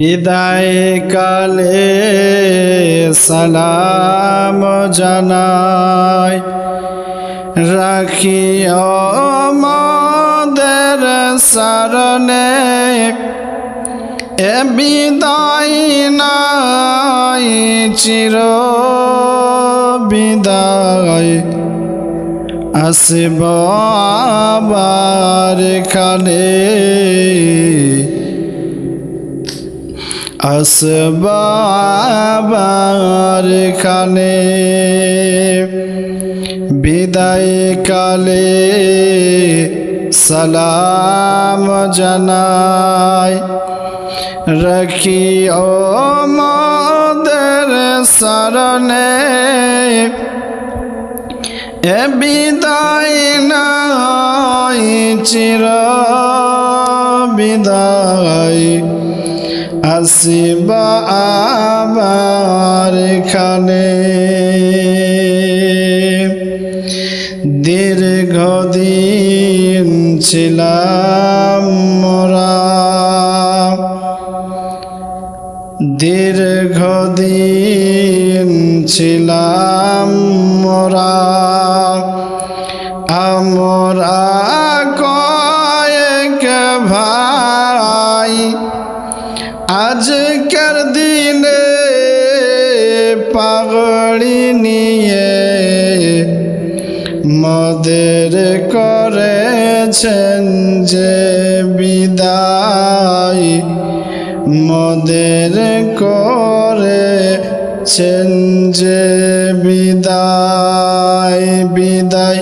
বিদায় কালে সালাম জানাই। রাখি আমাদের সারণে এ বিদায় নাই, চির বিদায়। আসব আবার খানে আসবার খানে বিদায় কালে সালাম জানাই। রাখি ও মদের সারণে এ বিদায় নাই চির বিদায়। আসিব আবার খানে দীর্ঘদিন ছিলাম মোরা। দীর্ঘদিন ছিলাম মোরা। করেছেন যে বিদায়, মদের করেছেন যে বিদায় বিদায়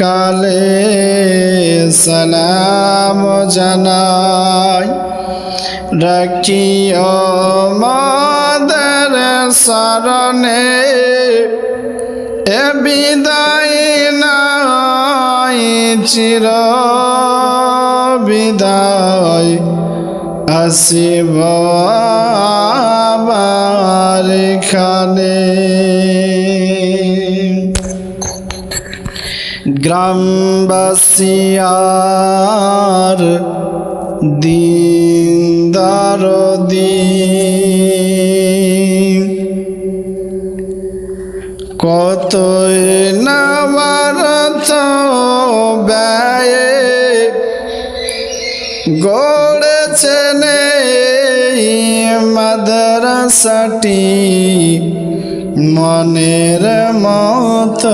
কালে সালাম জানাই। রাখিও মাদের শরণে, এ বিদায় চির বিদায় আসিব আবার খানে গ্রামবাসিয়ার দিন কত নামারত গড়েছেন মাদ্রাসাটি। মনের মত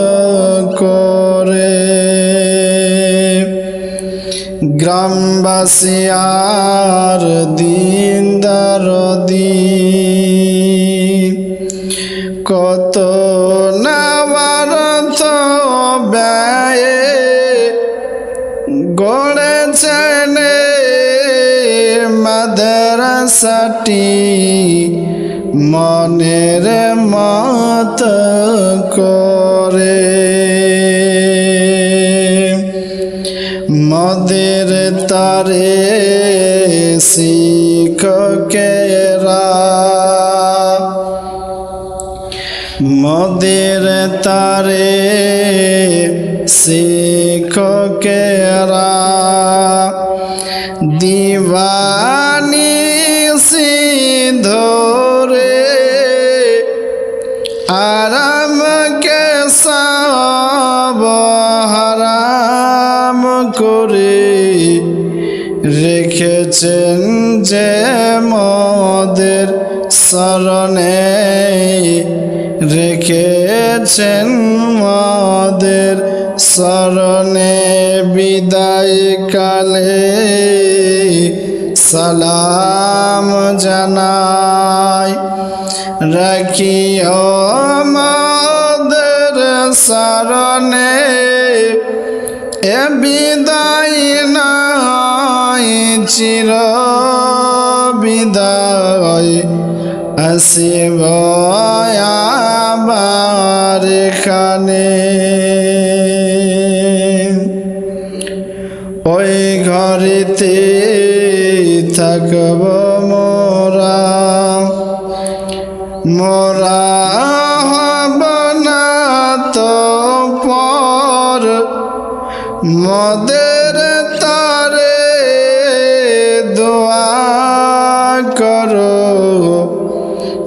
করে। গ্রামবাসী আর দিন। কত মাদ্রাসাটি মনের মত করে। মদের তারে শিক্ষকেরা মদের তারে শিক্ষকেরা দিবানি যে মদের শরণে রেখেছেন মদের শরণে বিদায় কালে সালাম জানাই। রাখিও মদের শরণে এ বিদায় নাই চির বিদায় আসিব আবার খানে। ওই ঘরেতে থাকব মোরা মোরা হব না তো পর। মদের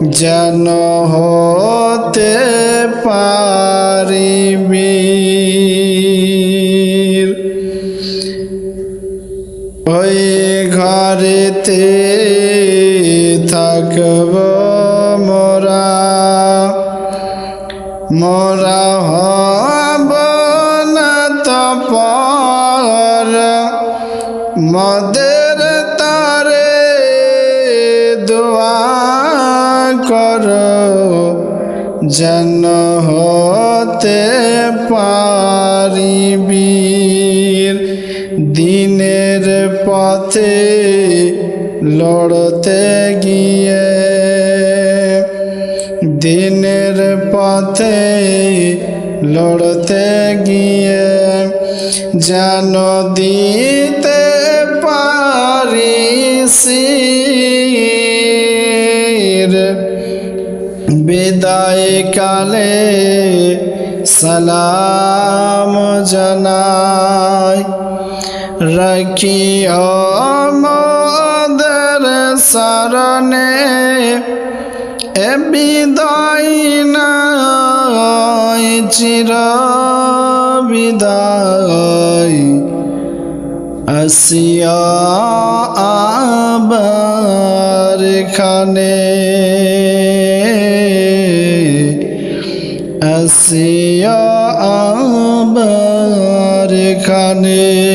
যেন হতে পারিবি। ওই ঘরেতে থাকব মোরা মোরা হব না তপর। মদের তারে দোয়া কর, যেন হতে পারিবি। দিনের পথে লড়তে গিয়ে, দিনের পথে লড়তে গিয়ে, যেন দিতে পারিস। বিদায় কালে সালাম জানাই। রাখি আমাদের শরণে এ বিদায় নাই, চির বিদায়। আসিয়া আবার খানে আসিয়া আবার খানে